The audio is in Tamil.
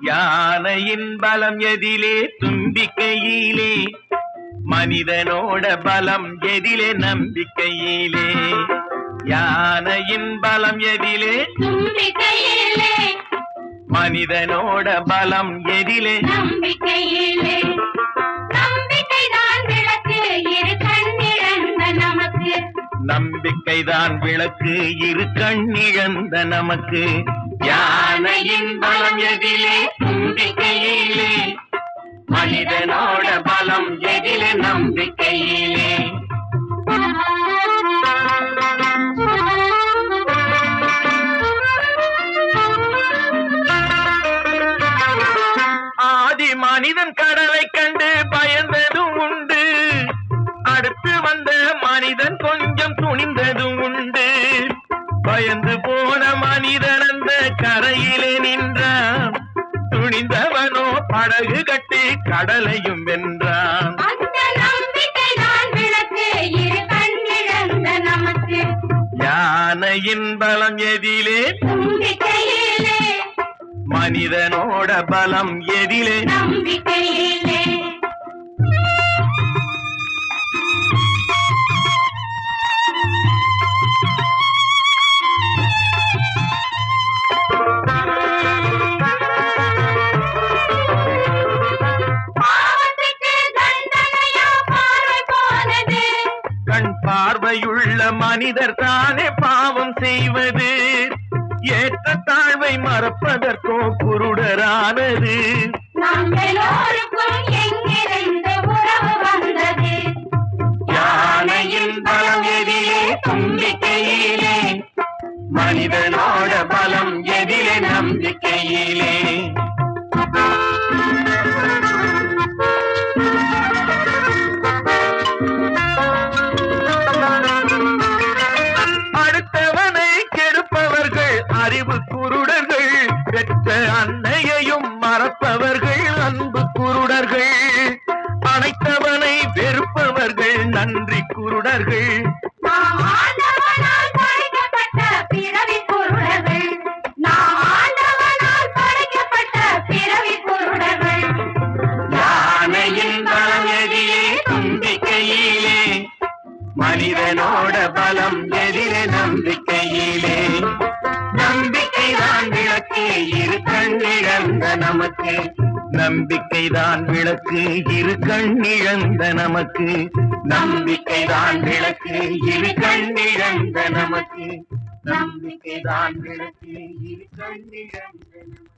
யானையின் பலம் எதிலே தும்பிக்கையிலே மனிதனோட பலம் எதிலே நம்பிக்கையிலே. யானையின் பலம் எதிலே தும்பிக்கையிலே மனிதனோட பலம் எதிலே. நம்பிக்கையிலே. நம்பிக்கைதான் விளக்கு. இரு கண்ணிழந்த நமக்கு. நம்பிக்கைதான் விளக்கு. இரு கண்ணிழந்த நமக்கு. யானையின் பலம் எதிலே. பயந்து போன மனிதன் அந்த கரையிலே நின்றான். துணிந்தவனோ படகு கட்டி கடலையும் வென்றான். யானையின் பலம் எதிலே மனிதனோட பலம் எதிலே. நம்பிக்கையிலே. மனிதர் தானே பாவம் செய்வது. ஏற்ற தாழ்வை மறப்பதற்கோ குருடரானது. நாம் எல்லோருக்கும் எங்கிருந்து உறவு வந்தது. யானையின் பலம் எதிலே தும்பிக்கையிலே. மனிதனோட பலம் எதிலே நம்பிக்கையிலே. குருடர்கள் பெற்ற அன்னையையும் மறப்பவர்கள் அன்பு குருடர்கள். அனைத்தவனை வெறுப்பவர்கள் நன்றி குருடர்கள். மனிதனோட கண்ணிழந்த நமக்கு. நம்பிக்கைதான் விளக்கு இரு கண்ணிழந்த நமக்கு. நம்பிக்கைதான் விளக்கு இரு கண்ணிழந்த நமக்கு. நம்பிக்கைதான் விளக்கு இரு கண்ணிழந்த நமக்கு.